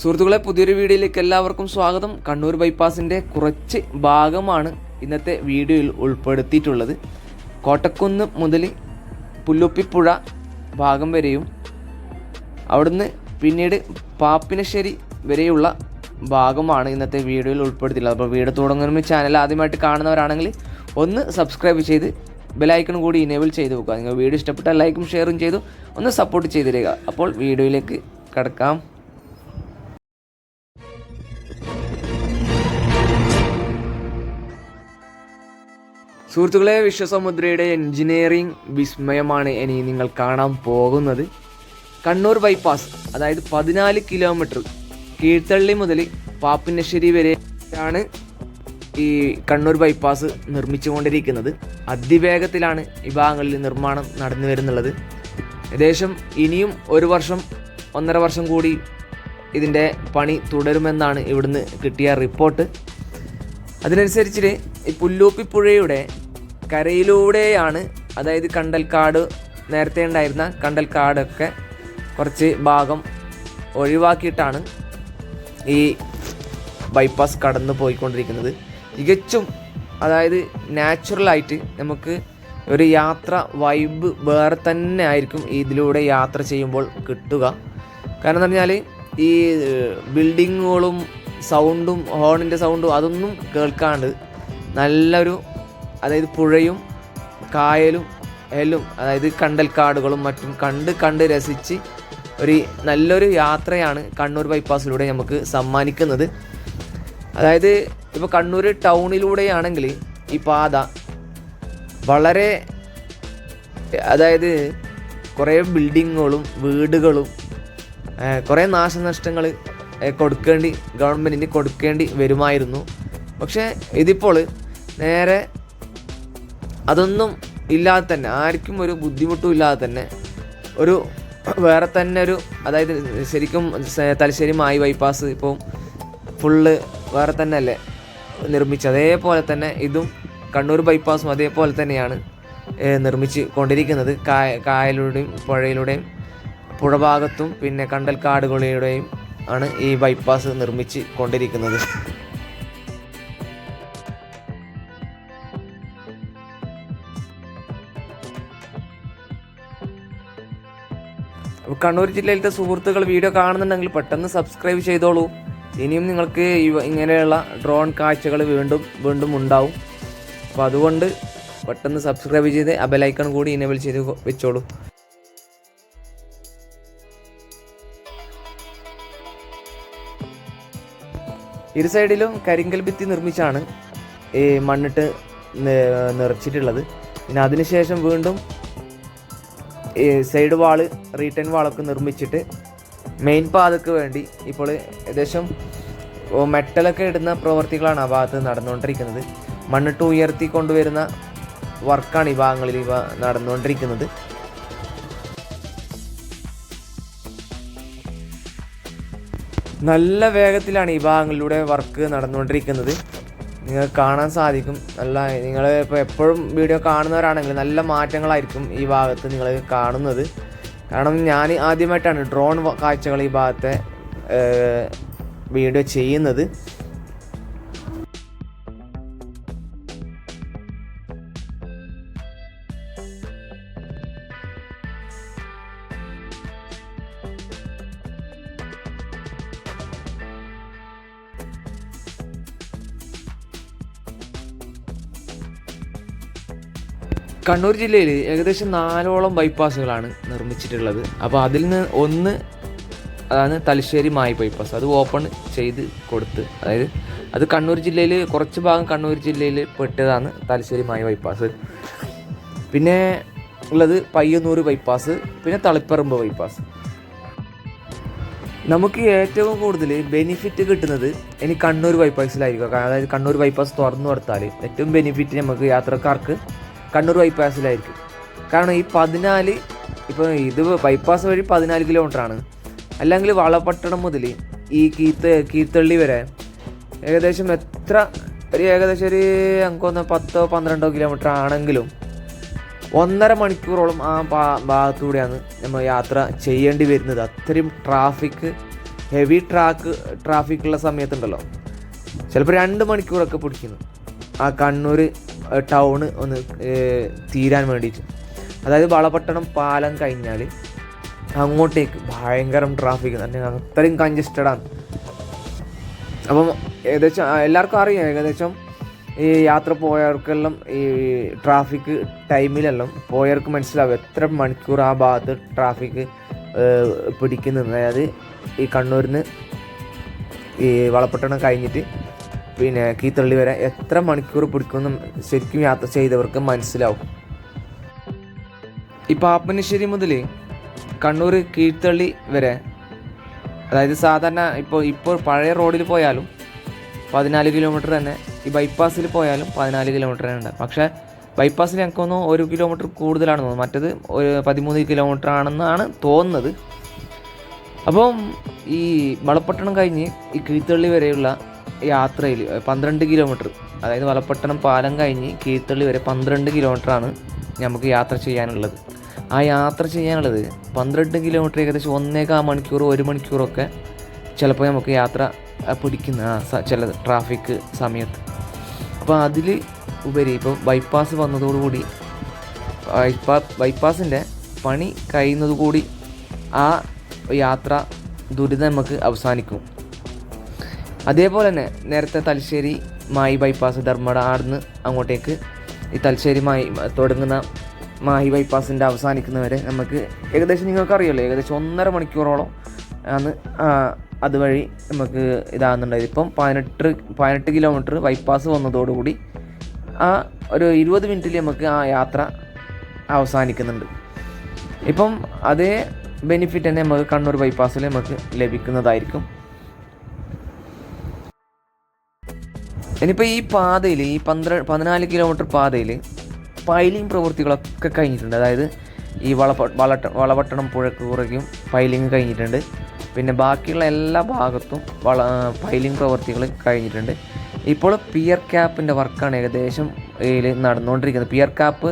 സുഹൃത്തുക്കളെ പുതിയൊരു വീഡിയോയിലേക്ക് എല്ലാവർക്കും സ്വാഗതം. കണ്ണൂർ ബൈപ്പാസിന്റെ കുറച്ച് ഭാഗമാണ് ഇന്നത്തെ വീഡിയോയിൽ ഉൾപ്പെടുത്തിയിട്ടുള്ളത്. കോട്ടക്കുന്ന് മുതൽ പുല്ലുപ്പിപ്പുഴ ഭാഗം വരെയും അവിടുന്ന് പിന്നീട് പാപ്പിനശ്ശേരി വരെയുള്ള ഭാഗമാണ് ഇന്നത്തെ വീഡിയോയിൽ ഉൾപ്പെടുത്തിയിട്ടുള്ളത്. അപ്പോൾ വീഡിയോ തുടങ്ങുന്ന ചാനൽ ആദ്യമായിട്ട് കാണുന്നവരാണെങ്കിൽ ഒന്ന് സബ്സ്ക്രൈബ് ചെയ്ത് ബെലൈക്കൺ കൂടി ഇനേബിൾ ചെയ്ത് വെക്കുക. നിങ്ങൾ വീഡിയോ ഇഷ്ടപ്പെട്ട ലൈക്കും ഷെയറും ചെയ്തു ഒന്ന് സപ്പോർട്ട് ചെയ്തിരിക്കുക അപ്പോൾ വീഡിയോയിലേക്ക് കിടക്കാം. സുഹൃത്തുക്കളെ വിശ്വസമുദ്രയുടെ എൻജിനീയറിംഗ് വിസ്മയമാണ് ഇനി നിങ്ങൾ കാണാൻ പോകുന്നത്. കണ്ണൂർ ബൈപ്പാസ് അതായത് പതിനാല് കിലോമീറ്റർ കീഴ്ത്തള്ളി മുതൽ പാപ്പിനശ്ശേരി വരെയാണ് ഈ കണ്ണൂർ ബൈപ്പാസ് നിർമ്മിച്ചുകൊണ്ടിരിക്കുന്നത്. അതിവേഗത്തിലാണ് ഈ ഭാഗങ്ങളിൽ നിർമ്മാണം നടന്നു വരുന്നുള്ളത്. ഏകദേശം ഇനിയും ഒരു വർഷം ഒന്നര വർഷം കൂടി ഇതിന്റെ പണി തുടരുമെന്നാണ് ഇവിടുന്ന് കിട്ടിയ റിപ്പോർട്ട്. അതിനനുസരിച്ച് ഈ പുല്ലൂപ്പി പുഴയുടെ കരയിലൂടെയാണ് അതായത് കണ്ടൽക്കാട് നേരത്തെ ഉണ്ടായിരുന്ന കണ്ടൽക്കാടൊക്കെ കുറച്ച് ഭാഗം ഒഴിവാക്കിയിട്ടാണ് ഈ ബൈപ്പാസ് കടന്നു പോയിക്കൊണ്ടിരിക്കുന്നത്. തികച്ചും അതായത് നാച്ചുറലായിട്ട് നമുക്ക് ഒരു യാത്ര വൈബ് വേറെ തന്നെ ആയിരിക്കും ഇതിലൂടെ യാത്ര ചെയ്യുമ്പോൾ കിട്ടുക. കാരണം എന്ന് പറഞ്ഞാൽ ഈ ബിൽഡിങ്ങുകളും സൗണ്ടും ഹോണിന്റെ സൗണ്ടും അതൊന്നും കേൾക്കാണ്ട് നല്ലൊരു അതായത് പുഴയും കായലും എല്ലും അതായത് കണ്ടൽക്കാടുകളും മറ്റും കണ്ട് കണ്ട് രസിച്ച് ഒരു നല്ലൊരു യാത്രയാണ് കണ്ണൂർ ബൈപ്പാസിലൂടെ നമുക്ക് സമ്മാനിക്കുന്നത്. അതായത് ഇപ്പോൾ കണ്ണൂർ ടൗണിലൂടെയാണെങ്കിൽ ഈ പാത വളരെ അതായത് കുറേ ബിൽഡിങ്ങുകളും വീടുകളും കുറേ നാശനഷ്ടങ്ങൾ കൊടുക്കേണ്ടി ഗവൺമെന്റിന് കൊടുക്കേണ്ടി വരുമായിരുന്നു. പക്ഷേ ഇതിപ്പോൾ നേരെ അതൊന്നും ഇല്ലാതെ തന്നെ ആർക്കും ഒരു ബുദ്ധിമുട്ടും ഇല്ലാതെ തന്നെ ഒരു വേറെ തന്നെ ഒരു അതായത് ശരിക്കും തലശ്ശേരി മായി ബൈപ്പാസ് ഇപ്പം ഫുള്ള് വേറെ തന്നെ അല്ലേ നിർമ്മിച്ച് അതേപോലെ തന്നെ ഇതും കണ്ണൂർ ബൈപ്പാസും അതേപോലെ തന്നെയാണ് നിർമ്മിച്ച് കൊണ്ടിരിക്കുന്നത്. കായ കായലിലൂടെയും പുഴയിലൂടെയും പുഴഭാഗത്തും പിന്നെ കണ്ടൽക്കാടുകളിലൂടെയും ആണ് ഈ ബൈപ്പാസ് നിർമ്മിച്ച് കൊണ്ടിരിക്കുന്നത്. കണ്ണൂർ ജില്ലയിലത്തെ സുഹൃത്തുക്കൾ വീഡിയോ കാണുന്നുണ്ടെങ്കിൽ പെട്ടെന്ന് സബ്സ്ക്രൈബ് ചെയ്തോളൂ. ഇനിയും നിങ്ങൾക്ക് ഇങ്ങനെയുള്ള ഡ്രോൺ കാഴ്ചകൾ വീണ്ടും വീണ്ടും ഉണ്ടാവും. അപ്പോൾ അതുകൊണ്ട് പെട്ടെന്ന് സബ്സ്ക്രൈബ് ചെയ്ത് ആ ബെലൈക്കൺ കൂടി ഇനേബിൾ ചെയ്ത് വെച്ചോളൂ. ഇരു സൈഡിലും കരിങ്കൽ ഭിത്തി നിർമ്മിച്ചാണ് ഈ മണ്ണിട്ട് നിറച്ചിട്ടുള്ളത്. പിന്നെ അതിനുശേഷം വീണ്ടും സൈഡ് വാൾ റീട്ടേൺ വാളൊക്കെ നിർമ്മിച്ചിട്ട് മെയിൻ പാതക്ക് വേണ്ടി ഇപ്പോൾ ഏകദേശം മെറ്റലൊക്കെ ഇടുന്ന പ്രവർത്തികളാണ് ആ ഭാഗത്ത് നടന്നുകൊണ്ടിരിക്കുന്നത്. മണ്ണിട്ട് ഉയർത്തി കൊണ്ടുവരുന്ന വർക്കാണ് ഈ ഭാഗങ്ങളിൽ ഇവ നടന്നുകൊണ്ടിരിക്കുന്നത്. നല്ല വേഗത്തിലാണ് ഈ ഭാഗങ്ങളിലൂടെ വർക്ക് നടന്നുകൊണ്ടിരിക്കുന്നത്. നിങ്ങൾക്ക് കാണാൻ സാധിക്കും. നല്ല നിങ്ങൾ ഇപ്പോൾ എപ്പോഴും വീഡിയോ കാണുന്നവരാണെങ്കിൽ നല്ല മാറ്റങ്ങളായിരിക്കും ഈ ഭാഗത്ത് നിങ്ങൾ കാണുന്നത്. കാരണം ഞാൻ ആദ്യമായിട്ടാണ് ഡ്രോൺ കാഴ്ചകൾ ഈ ഭാഗത്തെ വീഡിയോ ചെയ്യുന്നത്. കണ്ണൂർ ജില്ലയിൽ ഏകദേശം നാലോളം ബൈപ്പാസുകളാണ് നിർമ്മിച്ചിട്ടുള്ളത്. അപ്പോൾ അതിൽ നിന്ന് ഒന്ന് അതാണ് തലശ്ശേരി മായി ബൈപ്പാസ് അത് ഓപ്പൺ ചെയ്ത് കൊടുത്ത്. അതായത് അത് കണ്ണൂർ ജില്ലയിൽ കുറച്ച് ഭാഗം കണ്ണൂർ ജില്ലയിൽ പെട്ടതാണ് തലശ്ശേരി മായി ബൈപ്പാസ് പിന്നെ ഉള്ളത് പയ്യന്നൂർ ബൈപ്പാസ് പിന്നെ തളിപ്പറമ്പ് ബൈപ്പാസ് നമുക്ക് ഏറ്റവും കൂടുതൽ ബെനിഫിറ്റ് കിട്ടുന്നത് ഇനി കണ്ണൂർ ബൈപ്പാസിലായിരിക്കും അതായത് കണ്ണൂർ ബൈപ്പാസ് തുറന്നു കൊടുത്താൽ ഏറ്റവും ബെനിഫിറ്റ് നമുക്ക് യാത്രക്കാർക്ക് കണ്ണൂർ ബൈപ്പാസിലായിരിക്കും കാരണം ഈ പതിനാല് ഇപ്പോൾ ഇത് ബൈപ്പാസ് വഴി പതിനാല് കിലോമീറ്റർ ആണ് അല്ലെങ്കിൽ വളപട്ടണം മുതൽ ഈ കീത്ത് കീത്തള്ളി വരെ ഏകദേശം എത്ര ഒരു ഏകദേശം ഒരു നമുക്ക് ഒന്ന് പത്തോ പന്ത്രണ്ടോ കിലോമീറ്റർ ആണെങ്കിലും ഒന്നര മണിക്കൂറോളം ആ ഭാഗത്തൂടെയാണ് നമ്മൾ യാത്ര ചെയ്യേണ്ടി വരുന്നത്. അത്രയും ട്രാഫിക് ഹെവി ട്രാക്ക് ട്രാഫിക്കുള്ള സമയത്തുണ്ടല്ലോ. ചിലപ്പോൾ രണ്ട് മണിക്കൂറൊക്കെ പിടിക്കുന്നു. ആ കണ്ണൂർ ടൗണ് ഒന്ന് തീരാൻ വേണ്ടിയിട്ട്. അതായത് വളപട്ടണം പാലം കഴിഞ്ഞാൽ അങ്ങോട്ടേക്ക് ഭയങ്കരം ട്രാഫിക് തന്നെ അത്രയും കഞ്ചസ്റ്റഡാണ് അപ്പം ഏകദേശം എല്ലാവർക്കും അറിയാം. ഏകദേശം ഈ യാത്ര പോയവർക്കെല്ലാം ഈ ട്രാഫിക് ടൈമിലെല്ലാം പോയവർക്ക് മനസ്സിലാവും എത്ര മണിക്കൂർ ആ ഭാഗത്ത് ട്രാഫിക് പിടിക്കുന്നത് അതായത് ഈ കണ്ണൂരിൽ നിന്ന് ഈ വളപട്ടണം കഴിഞ്ഞിട്ട് പിന്നെ കീത്തള്ളി വരെ എത്ര മണിക്കൂർ പിടിക്കുമെന്ന് ശരിക്കും യാത്ര ചെയ്തവർക്ക് മനസ്സിലാവും. ഈ പാപ്പനശ്ശേരി മുതൽ കണ്ണൂർ കീഴ്ത്തള്ളി വരെ അതായത് സാധാരണ ഇപ്പോൾ ഇപ്പോൾ പഴയ റോഡിൽ പോയാലും പതിനാല് കിലോമീറ്റർ തന്നെ ഈ ബൈപ്പാസിൽ പോയാലും പതിനാല് കിലോമീറ്റർ തന്നെ ഉണ്ട്. പക്ഷേ ബൈപ്പാസിൽ തോന്നുന്നു ഒരു കിലോമീറ്റർ കൂടുതലാണെന്ന് തോന്നുന്നു മറ്റത് ഒരു പതിമൂന്ന് കിലോമീറ്റർ ആണെന്നാണ് തോന്നുന്നത്. അപ്പം ഈ വളപ്പട്ടണം കഴിഞ്ഞ് ഈ കീഴ്ത്തള്ളി വരെയുള്ള യാത്രയിൽ പന്ത്രണ്ട് കിലോമീറ്റർ. അതായത് വലപ്പട്ടണം പാലം കഴിഞ്ഞ് കീഴ്ത്തള്ളി വരെ പന്ത്രണ്ട് കിലോമീറ്ററാണ് നമുക്ക് യാത്ര ചെയ്യാനുള്ളത്. ആ യാത്ര ചെയ്യാനുള്ളത് പന്ത്രണ്ട് കിലോമീറ്റർ ഏകദേശം ഒന്നേകാൽ മണിക്കൂർ ഒരു മണിക്കൂറൊക്കെ ചിലപ്പോൾ നമുക്ക് യാത്ര പിടിക്കുന്ന ചില ട്രാഫിക് സമയത്ത്. അപ്പോൾ അതിൽ ഉപരി ഇപ്പോൾ ബൈപ്പാസ് വന്നതോടുകൂടി ബൈപ്പാ ബൈപ്പാസിന്റെ പണി കഴിയുന്നതുകൂടി ആ യാത്ര ദുരിതം നമുക്ക് അവസാനിക്കും. അതേപോലെ തന്നെ നേരത്തെ തലശ്ശേരി മായി ബൈപ്പാസ് ധർമ്മട ആടുന്ന് അങ്ങോട്ടേക്ക് ഈ തലശ്ശേരി മായി തുടങ്ങുന്ന മാഹി ബൈപ്പാസിന്റെ അവസാനിക്കുന്നവരെ നമുക്ക് ഏകദേശം നിങ്ങൾക്കറിയല്ലോ ഏകദേശം ഒന്നര മണിക്കൂറോളം ആണ് അതുവഴി നമുക്ക് ഇതാകുന്നുണ്ടായത്. ഇപ്പം പതിനെട്ട് പതിനെട്ട് കിലോമീറ്റർ ബൈപ്പാസ് വന്നതോടുകൂടി ആ ഒരു ഇരുപത് മിനിറ്റിൽ നമുക്ക് ആ യാത്ര അവസാനിക്കുന്നുണ്ട്. ഇപ്പം അതേ ബെനിഫിറ്റ് തന്നെ നമുക്ക് കണ്ണൂർ ബൈപ്പാസിൽ നമുക്ക് ലഭിക്കുന്നതായിരിക്കും. ഇനിയിപ്പോൾ ഈ പാതയിൽ ഈ പന്ത്രണ്ട് പതിനാല് കിലോമീറ്റർ പാതയിൽ പൈലിംഗ് പ്രവൃത്തികളൊക്കെ കഴിഞ്ഞിട്ടുണ്ട്. അതായത് ഈ വളപ്പ വളട്ട വളപട്ടണം പുഴക്ക് കുറയ്ക്കും പൈലിംഗ് കഴിഞ്ഞിട്ടുണ്ട്. പിന്നെ ബാക്കിയുള്ള എല്ലാ ഭാഗത്തും വള പൈലിംഗ് പ്രവൃത്തികൾ കഴിഞ്ഞിട്ടുണ്ട്. ഇപ്പോൾ പിയർ ക്യാപ്പിന്റെ വർക്കാണ് ഏകദേശം ഇതിൽ നടന്നുകൊണ്ടിരിക്കുന്നത്. പിയർ ക്യാപ്പ്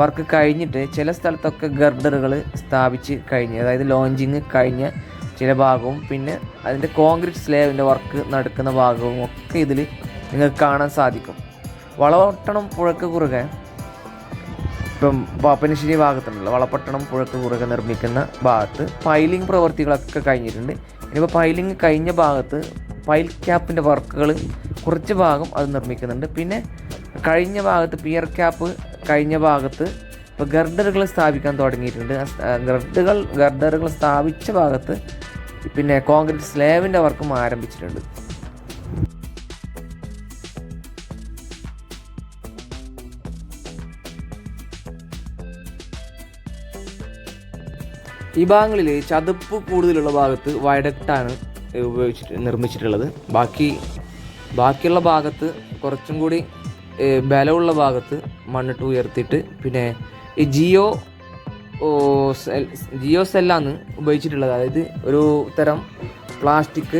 വർക്ക് കഴിഞ്ഞിട്ട് ചില സ്ഥലത്തൊക്കെ ഗർഡറുകൾ സ്ഥാപിച്ച് കഴിഞ്ഞ് അതായത് ലോഞ്ചിങ് കഴിഞ്ഞ ചില ഭാഗവും പിന്നെ അതിന്റെ കോൺക്രീറ്റ് സ്ലേവിന്റെ വർക്ക് നടക്കുന്ന ഭാഗവും ഒക്കെ ഇതിൽ നിങ്ങൾക്ക് കാണാൻ സാധിക്കും. വളപട്ടണം പുഴക്ക് കുറുകെ ഇപ്പം പാപ്പനശ്ശേരി ഭാഗത്തുണ്ടല്ലോ വളപട്ടണം പുഴക്ക് കുറുകെ നിർമ്മിക്കുന്ന ഭാഗത്ത് പൈലിംഗ് പ്രവൃത്തികളൊക്കെ കഴിഞ്ഞിട്ടുണ്ട്. ഇനിയിപ്പോൾ പൈലിംഗ് കഴിഞ്ഞ ഭാഗത്ത് പൈൽ ക്യാപ്പിന്റെ വർക്കുകൾ കുറച്ച് ഭാഗം അത് നിർമ്മിക്കുന്നുണ്ട്. പിന്നെ കഴിഞ്ഞ ഭാഗത്ത് പിയർ ക്യാപ്പ് കഴിഞ്ഞ ഭാഗത്ത് ഇപ്പോൾ ഗർഡറുകൾ സ്ഥാപിക്കാൻ തുടങ്ങിയിട്ടുണ്ട്. ഗർഡുകൾ ഗർഡറുകൾ സ്ഥാപിച്ച ഭാഗത്ത് പിന്നെ കോൺക്രീറ്റ് സ്ലേവിന്റെ വർക്കും ആരംഭിച്ചിട്ടുണ്ട്. ഈ ഭാഗങ്ങളിൽ ചതുപ്പ് കൂടുതലുള്ള ഭാഗത്ത് വയഡക്റ്റാണ് ഉപയോഗിച്ചിട്ട് നിർമ്മിച്ചിട്ടുള്ളത്. ബാക്കി ബാക്കിയുള്ള ഭാഗത്ത് കുറച്ചും കൂടി ബലമുള്ള ഭാഗത്ത് മണ്ണിട്ട് ഉയർത്തിയിട്ട് പിന്നെ ഈ ജിയോ ജിയോ സെല്ലാണ് ഉപയോഗിച്ചിട്ടുള്ളത്. അതായത് ഒരു തരം പ്ലാസ്റ്റിക്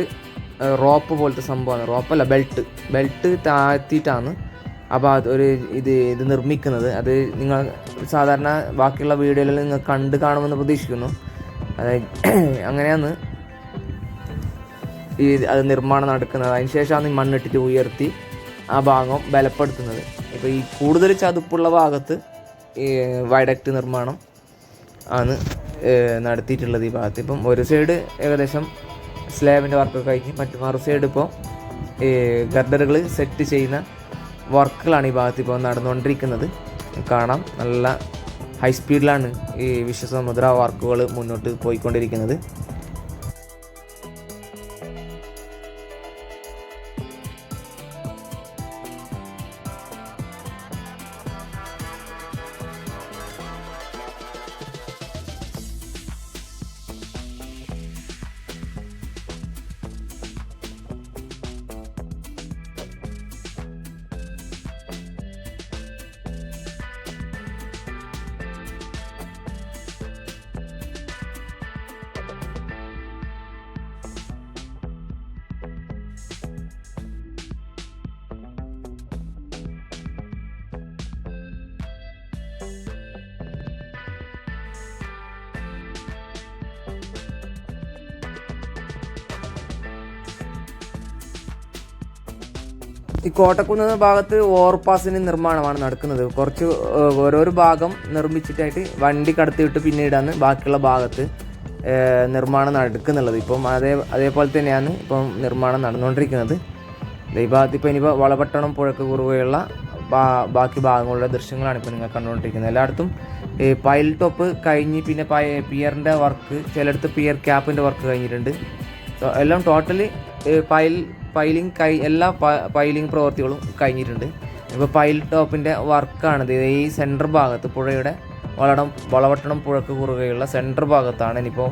റോപ്പ് പോലത്തെ സംഭവമാണ്. റോപ്പല്ല ബെൽറ്റ്. ബെൽറ്റ് താഴ്ത്തിയിട്ടാണ് അപ്പോൾ അത് ഒരു ഇത് ഇത് നിർമ്മിക്കുന്നത്. അത് നിങ്ങൾ സാധാരണ ബാക്കിയുള്ള വീഡിയോയിൽ നിങ്ങൾ കണ്ട് കാണുമെന്ന് പ്രതീക്ഷിക്കുന്നു. അതായത് അങ്ങനെയാണ് ഈ അത് നിർമ്മാണം നടക്കുന്നത്. അതിന് ശേഷമാണ് ഈ മണ്ണിട്ടിട്ട് ഉയർത്തി ആ ഭാഗം ബലപ്പെടുത്തുന്നത്. ഇപ്പോൾ ഈ കൂടുതൽ ചതുപ്പുള്ള ഭാഗത്ത് ഈ വയഡക്റ്റ് നിർമ്മാണം ആണ് നടത്തിയിട്ടുള്ളത് ഈ ഭാഗത്ത്. ഇപ്പം ഒരു സൈഡ് ഏകദേശം സ്ലാബിന്റെ വർക്കൊക്കെ കഴിഞ്ഞ് മറ്റു മറു സൈഡ് ഇപ്പോൾ ഗർഡറുകൾ സെറ്റ് ചെയ്യുന്ന വർക്കുകളാണ് ഈ ഭാഗത്ത് ഇപ്പോൾ നടന്നുകൊണ്ടിരിക്കുന്നത്. കാണാം. നല്ല ഹൈ സ്പീഡിലാണ് ഈ വിശ്വസമുദ്ര വർക്കുകൾ മുന്നോട്ട് പോയിക്കൊണ്ടിരിക്കുന്നത്. ഈ കോട്ടക്കുന്ന് ഭാഗത്ത് ഓവർപാസിന് നിർമ്മാണമാണ് നടക്കുന്നത്. കുറച്ച് ഓരോരോ ഭാഗം നിർമ്മിച്ചിട്ടായിട്ട് വണ്ടി കടത്തിവിട്ട് പിന്നീടാണ് ബാക്കിയുള്ള ഭാഗത്ത് നിർമ്മാണം നടക്കുന്നുള്ളത്. ഇപ്പം അതേ അതേപോലെ തന്നെയാണ് ഇപ്പം നിർമ്മാണം നടന്നുകൊണ്ടിരിക്കുന്നത്. ഈ ഭാഗത്ത് ഇപ്പം ഇനിയിപ്പോൾ വളപട്ടണം പുഴക്ക് കുറുകെയുള്ള ബാക്കി ഭാഗങ്ങളുടെ ദൃശ്യങ്ങളാണ് ഇപ്പോൾ നിങ്ങൾ കണ്ടുകൊണ്ടിരിക്കുന്നത്. എല്ലായിടത്തും പൈൽ ടോപ്പ് കഴിഞ്ഞ് പിന്നെ പയ പിയറിന്റെ വർക്ക് ചിലയിടത്ത് പിയർ ക്യാപ്പിന്റെ വർക്ക് കഴിഞ്ഞിട്ടുണ്ട്. എല്ലാം ടോട്ടലി പൈൽ പൈലിംഗ് കൈ എല്ലാ പൈലിംഗ് പ്രവൃത്തികളും കഴിഞ്ഞിട്ടുണ്ട്. ഇപ്പോൾ പൈൽ ടോപ്പിന്റെ വർക്കാണ് ഇത് ഈ സെന്റർ ഭാഗത്ത് പുഴയുടെ വളടം വളവട്ടണം പുഴക്ക് കുറുകെയുള്ള സെന്റർ ഭാഗത്താണ് ഇനിയിപ്പോൾ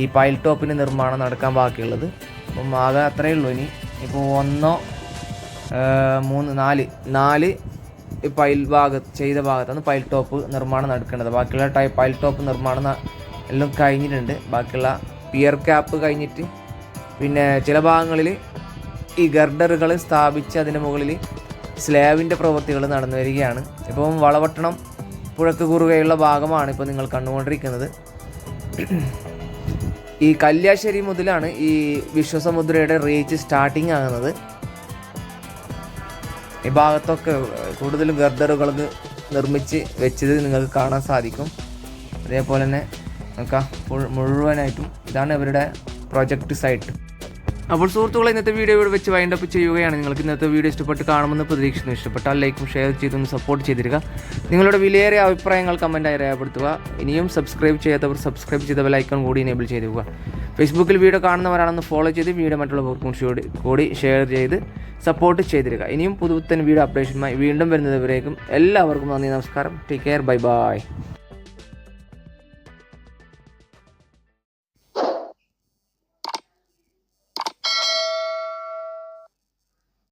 ഈ പൈൽ ടോപ്പിന്റെ നിർമ്മാണം നടക്കാൻ ബാക്കിയുള്ളത്. അപ്പം ആകെ അത്രയേ ഉള്ളൂ ഇനി. ഇപ്പോൾ ഒന്നോ മൂന്ന് നാല് നാല് പൈൽ ഭാഗത്ത് ചെയ്ത ഭാഗത്താണ് പൈൽ ടോപ്പ് നിർമ്മാണം നടക്കേണ്ടത്. ബാക്കിയുള്ള ടൈ പൈൽ ടോപ്പ് നിർമ്മാണം എല്ലാം കഴിഞ്ഞിട്ടുണ്ട്. ബാക്കിയുള്ള പിയർ ക്യാപ്പ് കഴിഞ്ഞിട്ട് പിന്നെ ചില ഭാഗങ്ങളിൽ ഈ ഗർഡറുകൾ സ്ഥാപിച്ച് അതിന് മുകളിൽ സ്ലാബിന്റെ പ്രവൃത്തികൾ നടന്നു വരികയാണ്. ഇപ്പം വളവട്ടണം പുഴക്ക് കുറുകയുള്ള ഭാഗമാണ് ഇപ്പോൾ നിങ്ങൾ കണ്ടുകൊണ്ടിരിക്കുന്നത്. ഈ കല്യാശ്ശേരി മുതലാണ് ഈ വിശ്വസമുദ്രയുടെ റീച്ച് സ്റ്റാർട്ടിങ് ആകുന്നത്. ഈ ഭാഗത്തൊക്കെ കൂടുതലും ഗർദറുകൾ നിർമ്മിച്ച് വെച്ചത് നിങ്ങൾക്ക് കാണാൻ സാധിക്കും. അതേപോലെ തന്നെ നോക്കാം മുഴുവനായിട്ടും ഇതാണ് ഇവരുടെ പ്രൊജക്റ്റ് സൈറ്റ്. അപ്പോൾ സുഹൃത്തുക്കളെ ഇന്നത്തെ വീഡിയോ ഇവിടെ വെച്ച് വൈൻഡ് അപ്പ് ചെയ്യുകയാണ്. നിങ്ങൾക്ക് ഇന്നത്തെ വീഡിയോ ഇഷ്ടപ്പെട്ട് കാണുമെന്ന് പ്രതീക്ഷിക്കുന്നു. ഇഷ്ടപ്പെട്ടാൽ ലൈക്കും ഷെയർ ചെയ്തൊന്ന് സപ്പോർട്ട് ചെയ്തിരിക്കുക. നിങ്ങളുടെ വിലയേറിയ അഭിപ്രായങ്ങൾ കമന്റായി രേഖപ്പെടുത്തുക. ഇനിയും സബ്സ്ക്രൈബ് ചെയ്യാത്തവർ സബ്സ്ക്രൈബ് ചെയ്ത ബെലൈക്കൺ കൂടി എനേബിൾ ചെയ്തുക ഫേസ്ബുക്കിൽ വീഡിയോ കാണുന്നവരാണെന്ന് ഫോളോ ചെയ്ത് വീഡിയോ മറ്റുള്ളവർക്കും കൂടി ഷെയർ ചെയ്ത് സപ്പോർട്ട് ചെയ്തിരിക്കുക. ഇനിയും പുതുത്തൻ വീഡിയോ അപ്ഡേഷനുമായി വീണ്ടും വരുന്നതുവരേക്കും എല്ലാവർക്കും നന്ദി നമസ്കാരം. Take care bye bye